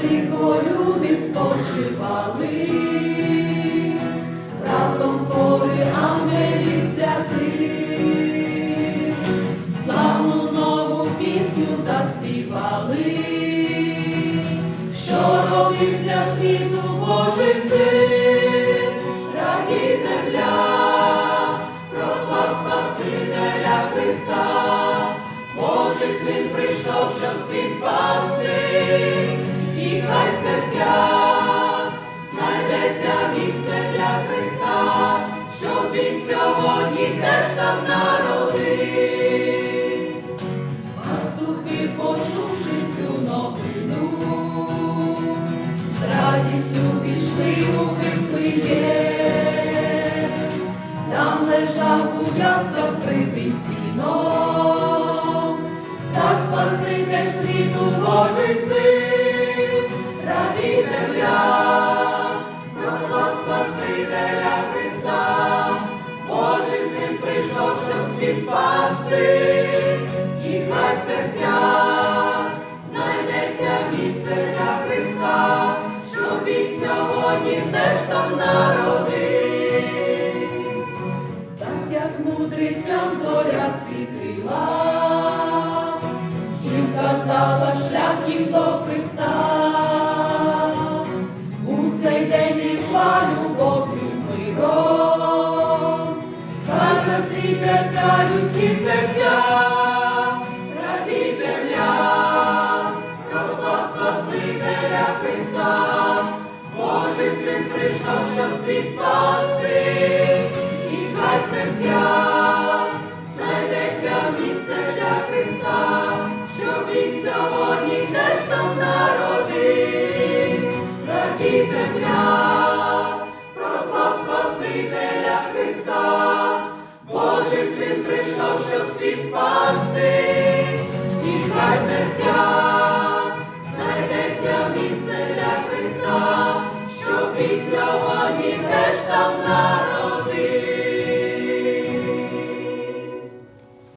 тихо люди спочивали, раптом хори ангелів святих, славну нову пісню заспівали, що родився світу Божий син, радій земля, прослав Спасителя Христа, Божий син прийшов, щоб світ спасти, знайдеться місце для Христа, щоб він сьогодні теж там народився. Пастухи, почувши цю новину, з радістю пішли у Вифлеєм. Там лежав у ясах прибий сіном, цар Спаситель світу Божий син, радій земля, світ спасти, і хай в знайдеться місце для Христа, щоб він сьогодні там народив. Так як мудрицям зоря світила, і вказала шлях їм до засвітяться людські серця, раді земля, прослав Спасителя Христа, Божий син прийшов, щоб світ спасти, і хай в серцях знайдеться місце для Христа, щоб він сьогодні теж там народив, раді земля,